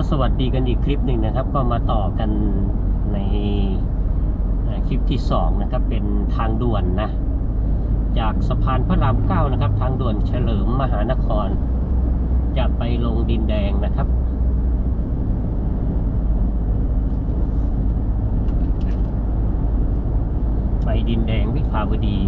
ก็สวัสดีกันอีกคลิปหนึ่งนะครับ ก็มาต่อกันในคลิปที่สองนะครับเป็นทางด่วนนะจากสะพานพระรามเก้านะครับ ทางด่วนเฉลิมมหานคร จะไปลงดินแดงนะครับ ไปดินแดงวิภาวดี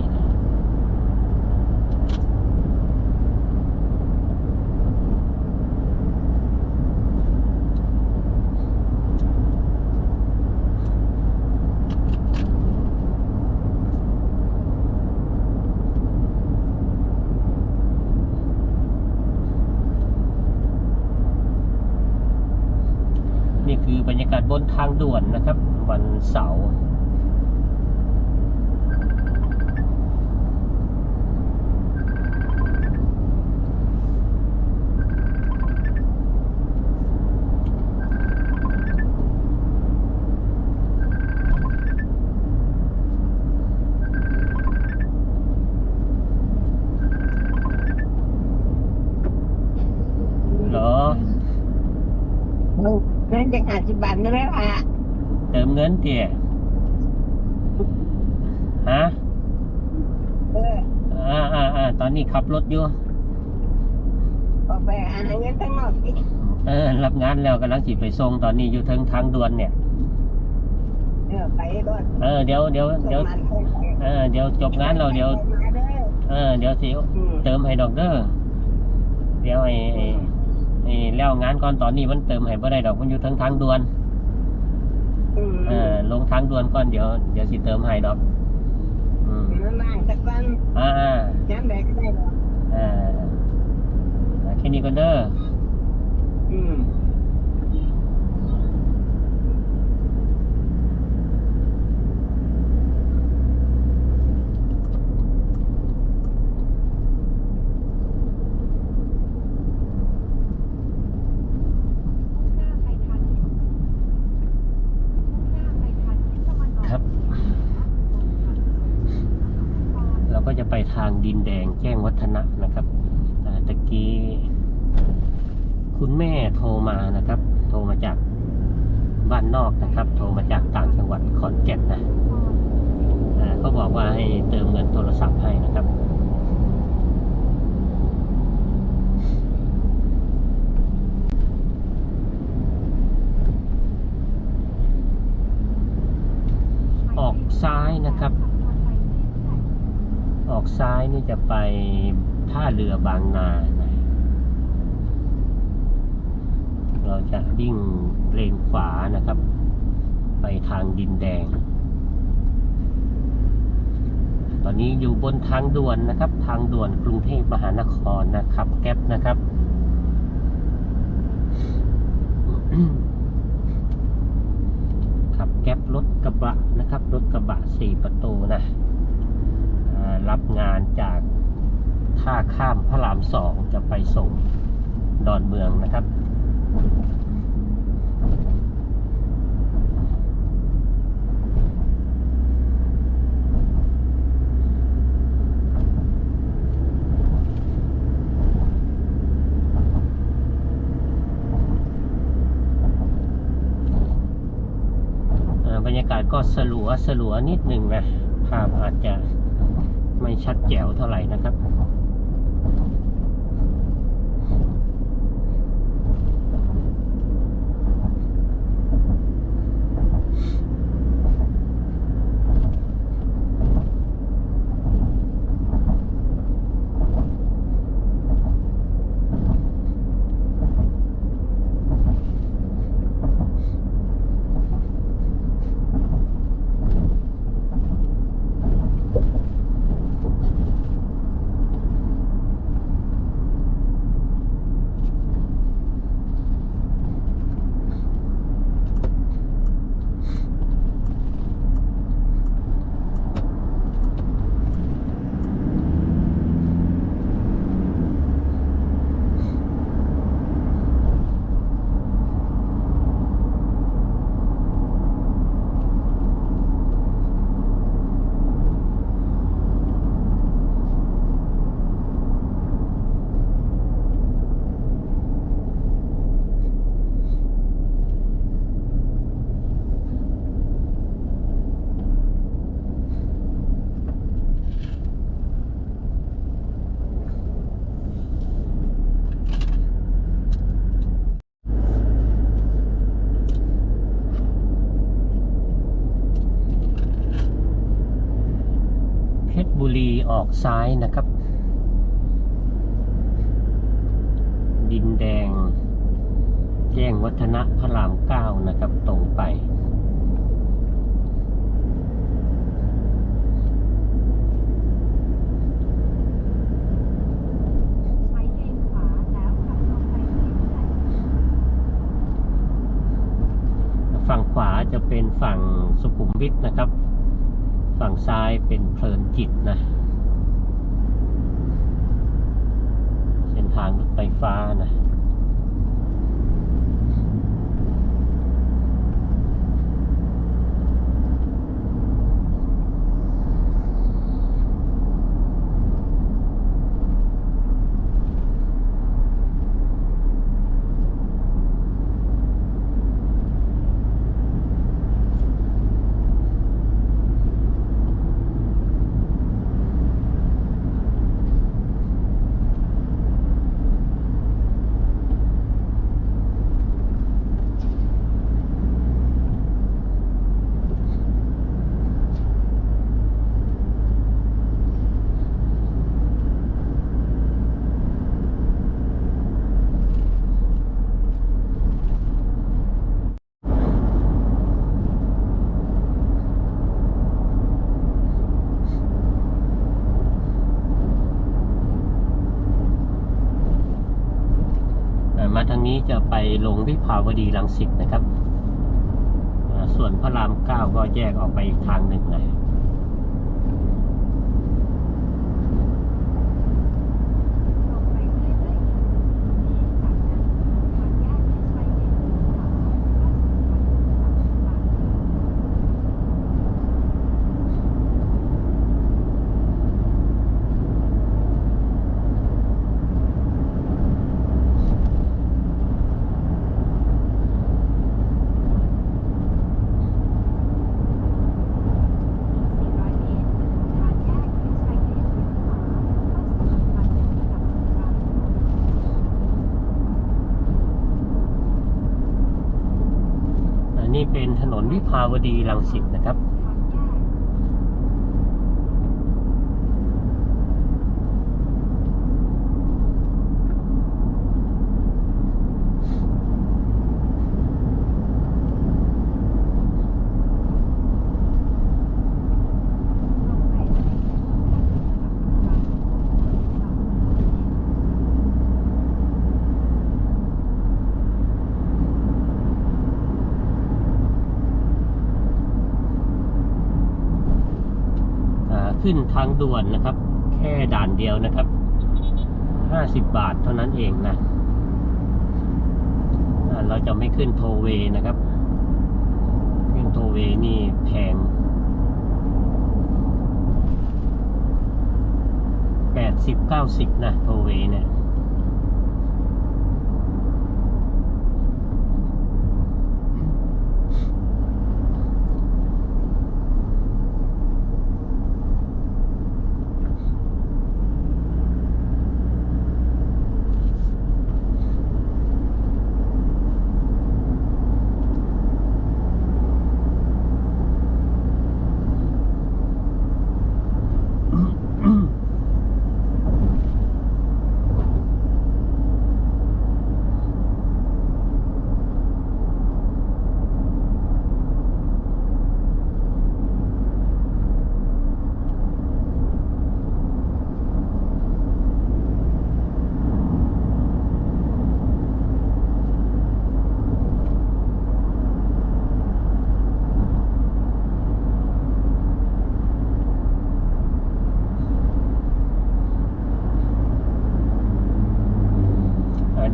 อบ รยากาศบนทางด่วนนะครับ วันเสาร์อ เงินจะหาสิบบาทไม่ได้ละเติมเงินเตี่ยฮะเอออ่าอ่าอ่าตอนนี้ขับรถอยู่ออกไปหาเงินทั้งหมดสิเออ รับงานแล้วกำลังสิไปส่งตอนนี้อยู่เทิงทางด่วนเนี่ย เออไปด้วยเออเดี๋ยวเดี๋ยวเดี๋ยวเออเดี๋ยวจบงานเราเดี๋ยวมาเด้อเออ เดี๋ยวสิอืมเติมให้ดอกเด้อเดี๋ยวไอ้ไอ้ไอ้ แล้วงานก่อนตอนนี้มันเติมให้บ่ได้ดอกมันอยู่เทิงทางด่วนอืมเออลงทางด่วนก่อนเดี๋ยวเดี๋ยวสิเติมให้ดอกอืมมันว่างสักวันอ่าอ่าน้ำแดงก็ได้หรอกอ่าอ่าแค่นี้ก็เด้ออืม มุ่งหน้าไปทางทิศมุ่งหน้าไปทางทิศตะวันออก ครับ เราก็จะไปทางดิน แดงแจ้งวัฒนะนะครับอ่าตะกี้คุณแม่โทรมานะครับ โทรมาจากบ้านนอกนะครับ โทรมาจากต่างจังหวัดขอนแก่นนะอ่าเขาบอกว่าให้เติมเงินโทรศัพท์ให้นะครับ ออกซ้ายนะครับ ออกซ้ายนี่จะไปท่าเรือบางนา เราจะวิ่งเลนขวานะครับ ไปทางดินแดง ตอนนี้อยู่บนทางด่วนนะครับ ทางด่วนกรุงเทพมหานครนะครับ แก๊ปนะครับขับแก๊ปรถกระบะนะครับ รถกระบะสี่ประตูนะ รับงานจากท่าข้ามพระรามสองจะไปส่งดอนเมืองนะครับ บรรยากาศก็สลัวสลัวนิดหนึ่งนะภาพอาจจะ ไม่ชัดแจ๋วเท่าไหร่นะครับ อ บุรีออก ซ้ายนะครับ ดินแดง แจ้งวัฒนะพระรามเก้านะครับ ตรงไป ฝั่งขวาจะเป็นฝั่งสุขุมวิทนะครับ ฝั่งซ้ายเป็นเพลินจิตนะ เส้นทาง นี้จะไปลงวิภาวดีรังสิตนะครับ ส่วนพระรามเก้าก็แยกออกไปอีกทางหนึ่งนะ ตรงไปเรื่อยๆอีกหนึ่งกิโลเมตรจากนั้นทางแยกที่ใช้เลนขวาเข้าสู่ถนนหลักบาง 400 เมตรถึงทางแยกที่ใช้เลนเลี้ยวขวาเข้าสู่ทางยกระดับกลาง อั นี่เป็นถนนวิภาวดีรังสิตนะครับ ทางแยก ตรงไปเรื่อยๆทางยกระดับกลาง42กิโลเมตร อ่า ขึ้นทางด่วนนะครับ แค่ด่านเดียวนะครับ 50 บาทเท่านั้นเองนะเราจะไม่ขึ้นโทเวนะครับ ขึ้นโทเวนี่แพง 80 90 นะโทเวเนี่ย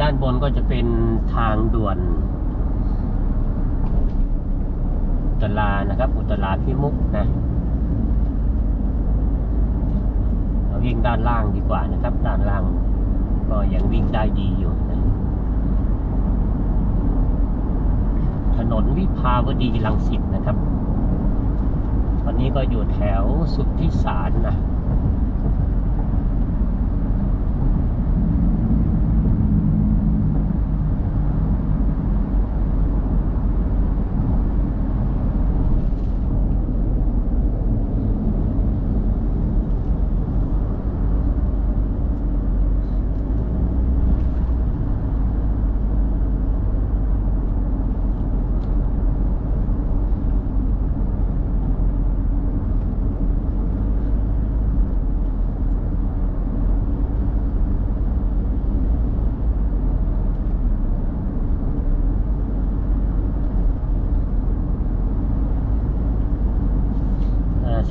ด้านบนก็จะเป็นทางด่วนอุตลานะครับ อุตลาพิมุกนะเราวิ่งด้านล่างดีกว่านะครับ ด้านล่างก็ยังวิ่งได้ดีอยู่นะถนนวิภาวดีรังสิตนะครับ ตอนนี้ก็อยู่แถวสุทธิสารนะ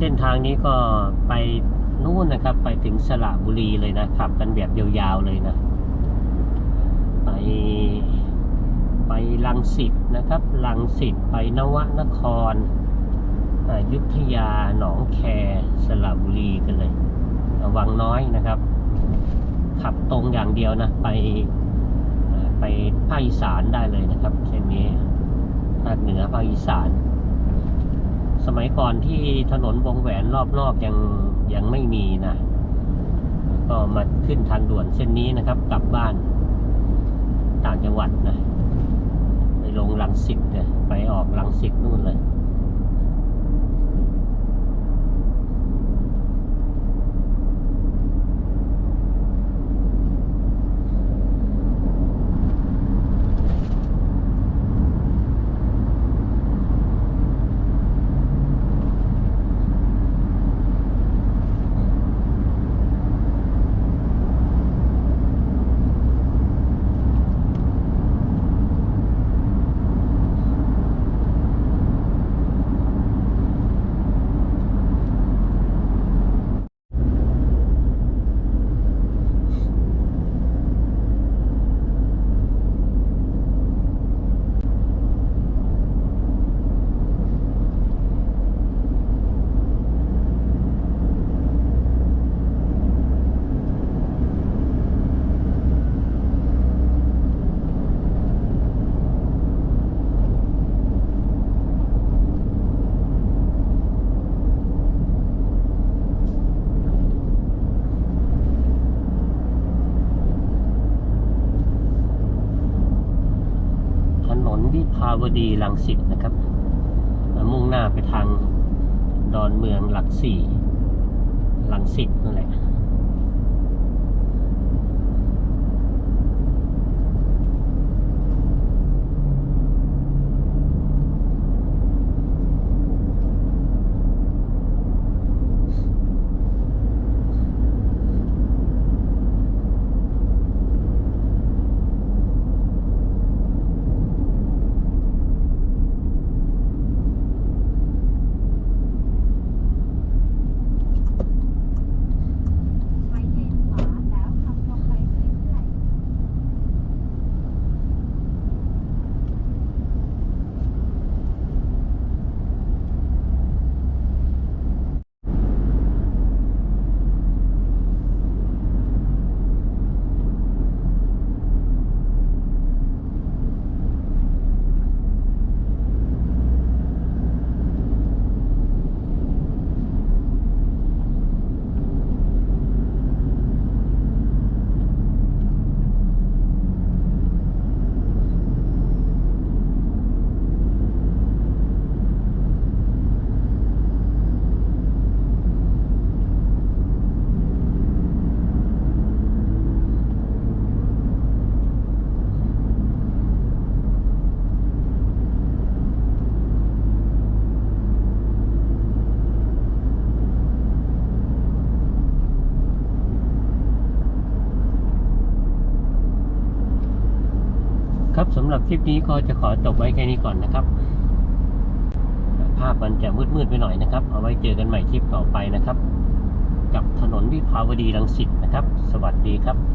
ส้นทางนี้ก็ไปนู่นนะครับ ไปถึงสระบุรีเลยนะขับกันแบบยาวๆเลยนะ ไปไปลังสิตนะครับลังสิตไปนวนครอยุธยาหนองแคสระบุรีกันเลยวังน้อยนะครับ ขับตรงอย่างเดียวนะ ไปไปภาคอีสานได้เลยนะครับเส้นนี้ภาคเหนือภาคอีสาน สมัยก่อนที่ถนนวงแหวนรอบนอกยังยังไม่มีนะ ก็มาขึ้นทางด่วนเส้นนี้นะครับ กลับบ้านต่างจังหวัดนะ ไปลงลังสิตเนี่ยไปออกลังสิตนู่นเลย ถนน วดีลังสิตนะครับ มุ่งหน้าไปทางดอนเมืองหลักสี่ลังสิตนั่นแหละ ไปเลนขวาแล้วขับตรงไปเรื่อยๆ ครับ สำหรับคลิปนี้ก็จะขอจบไว้แค่นี้ก่อนนะครับ ภาพมันจะมืดๆไปหน่อยนะครับ เอาไว้เจอกันใหม่คลิปต่อไปนะครับ กับถนนวิภาวดีรังสิตนะครับ สวัสดีครับ